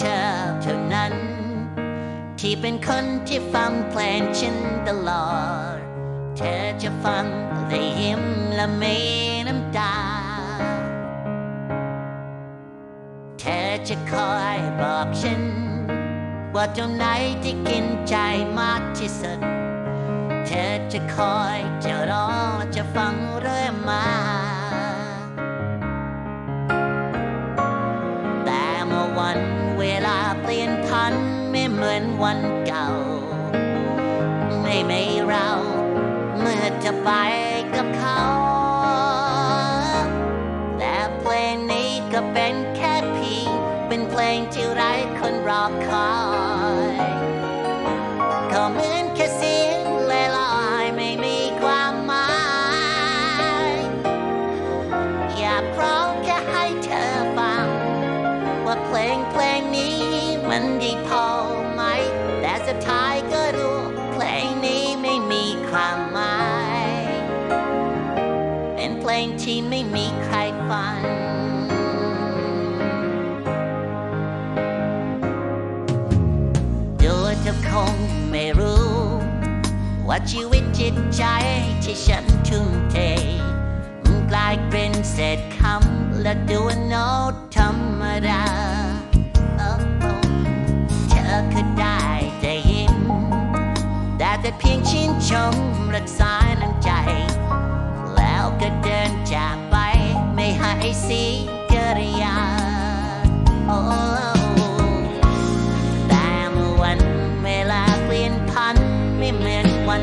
เธอเท่านั้น ที่เป็นคนที่ฟังเพลงฉันตลอด เธอจะฟังและยิ้มและมีน้ำตา เธอจะคอยบอกฉัน ว่าตรงไหนที่กินใจมากที่สุด เธอจะคอยจะรอจะฟังเรื่อยมา วันเวลาเปลี่ยนพันไม่เหมือนวันเก่า ไม่ไม่เราเมื่อจะไปกับเขา แต่เพลงนี้ก็เป็นแค่เพียงเป็นเพลงที่ไร้คนรอคอยก็เหมือนแค่ เพลงเพลงนี้มันดีพอไหม แต่สุดท้ายก็รู้เพลงนี้ไม่มีความหมาย เป็นเพลงที่ไม่มีใครฟังดูเธอคงไม่รู้ ว่าชีวิตจิตใจที่ฉันทุ่มเท กลายเป็นเศษคำและดูโน้ตธรรมดาโอ้โอ้เธอก็ได้แต่ยิ้มได้แต่เพียงชื่นชมรักษาน้ำใจ แล้วก็เดินจากไปไม่ให้เสีกริยาโอ้แต่เมื่อวันเวลาเปลี่ยนพันไม่เหมือนวัน